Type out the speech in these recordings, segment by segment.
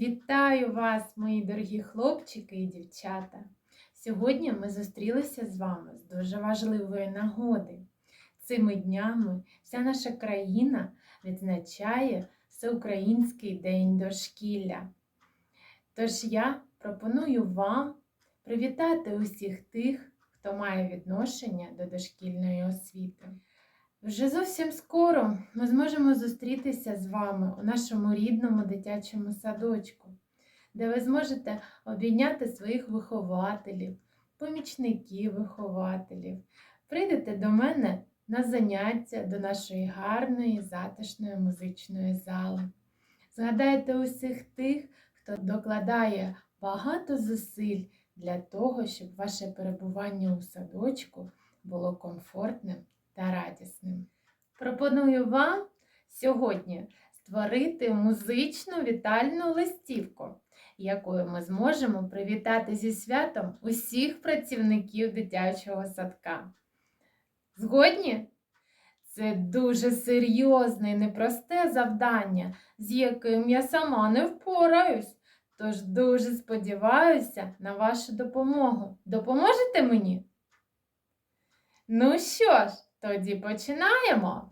Вітаю вас, мої дорогі хлопчики і дівчата! Сьогодні ми зустрілися з вами з дуже важливої нагоди. Цими днями вся наша країна відзначає Всеукраїнський день дошкілля. Тож я пропоную вам привітати усіх тих, хто має відношення до дошкільної освіти. Вже зовсім скоро ми зможемо зустрітися з вами у нашому рідному дитячому садочку, де ви зможете обійняти своїх вихователів, помічників вихователів. Прийдете до мене на заняття до нашої гарної, затишної музичної зали. Згадайте усіх тих, хто докладає багато зусиль для того, щоб ваше перебування у садочку було комфортним та радісним. Пропоную вам сьогодні створити музичну вітальну листівку, якою ми зможемо привітати зі святом усіх працівників дитячого садка. Згодні? Це дуже серйозне і непросте завдання, з яким я сама не впораюсь. Тож дуже сподіваюся на вашу допомогу. Допоможете мені? Ну що ж, тоді починаємо.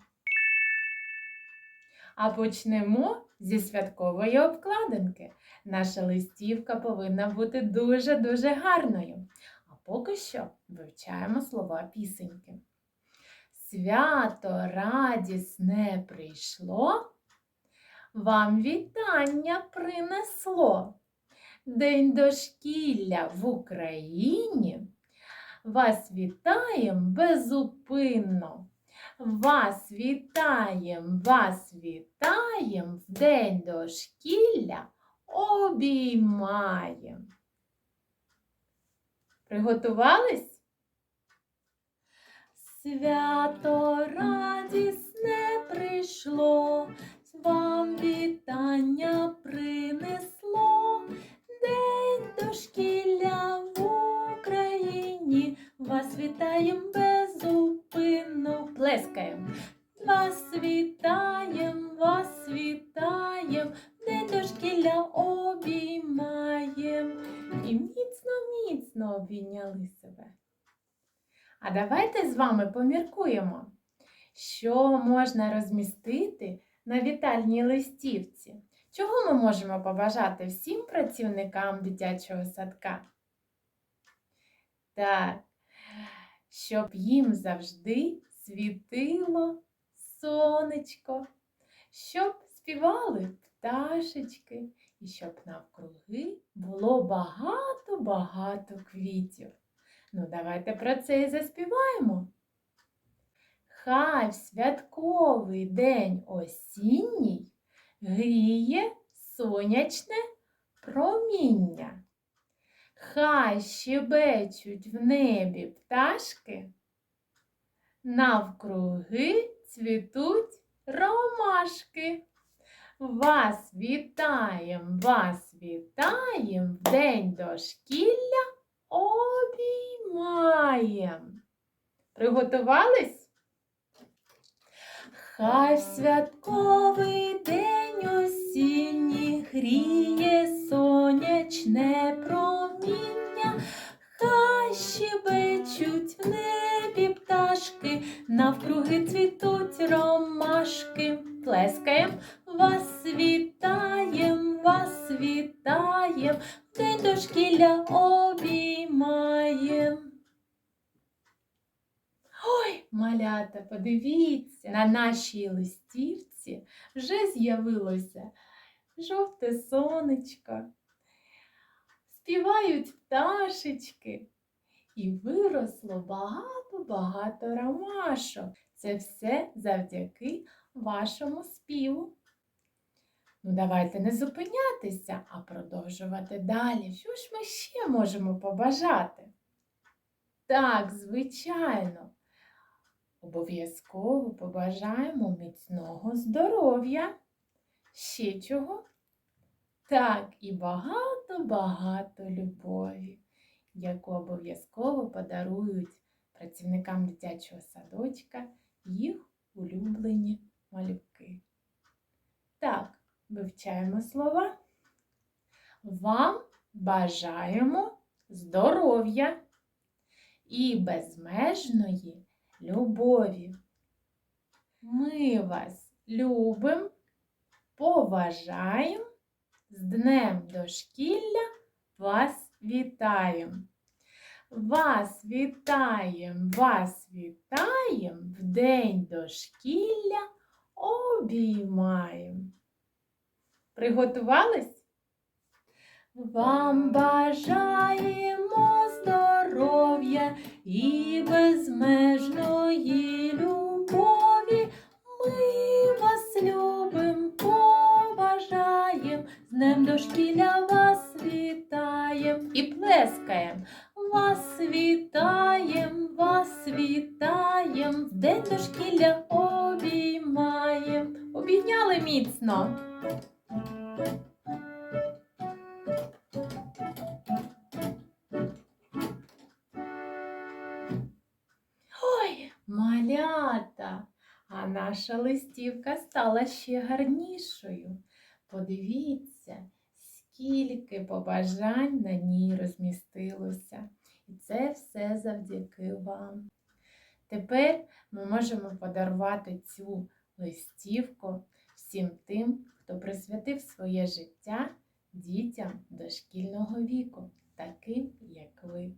А почнемо зі святкової обкладинки. Наша листівка повинна бути дуже-дуже гарною. А поки що вивчаємо слова пісеньки. Свято радісне прийшло, вам вітання принесло. День дошкілля в Україні. Вас вітаєм безупинно. Вас вітаєм, вас вітаєм, в день дошкілля обіймаєм. Приготувались? Свято радісне прийшло, вам вітання принесло, день дошкілля вас вітаєм безупинно, плескаєм. Вас вітаєм, вас вітаєм, день дошкілля обіймаєм. І міцно, міцно обійняли себе. А давайте з вами поміркуємо, що можна розмістити на вітальній листівці. Чого ми можемо побажати всім працівникам дитячого садка? Так, щоб їм завжди світило сонечко, щоб співали пташечки і щоб навкруги було багато-багато квітів. Ну, давайте про це і заспіваємо. Хай в святковий день осінній гріє сонячне проміння. Хай щебечуть в небі пташки, навкруги цвітуть ромашки. Вас вітаєм, вас вітаєм в день дошкілля обіймаєм. Приготувались? Хай святковий день осінній гріє сонячне цвітуть ромашки. Плескаєм, вас вітаєм, вас вітаєм, день дошкілля обіймаєм. Ой, малята, подивіться, на нашій листівці вже з'явилося жовте сонечко, співають пташечки, і виросло багато-багато ромашок. Це все завдяки вашому співу. Ну, давайте не зупинятися, а продовжувати далі. Що ж ми ще можемо побажати? Так, звичайно. Обов'язково побажаємо міцного здоров'я. Ще чого? Так, і багато-багато любові, яку обов'язково подарують працівникам дитячого садочка їх улюблені малюки. Так, вивчаємо слова. Вам бажаємо здоров'я і безмежної любові. Ми вас любимо, поважаємо, з Днем дошкілля вас вітаємо. Вас вітаєм, вас вітаєм, в день дошкілля обіймаєм. Приготувались? Вам бажаємо здоров'я і безмежної любові. Ми вас любим, поважаєм, з днем дошкілля вас вітаєм і плескаєм. Вас вітаєм, вас вітаєм, в день дошкілля обіймаєм. Обійняли міцно. Ой, малята, а наша листівка стала ще гарнішою. Подивіться, скільки побажань на ній розмістилося. І це все завдяки вам. Тепер ми можемо подарувати цю листівку всім тим, хто присвятив своє життя дітям дошкільного віку, таким як ви.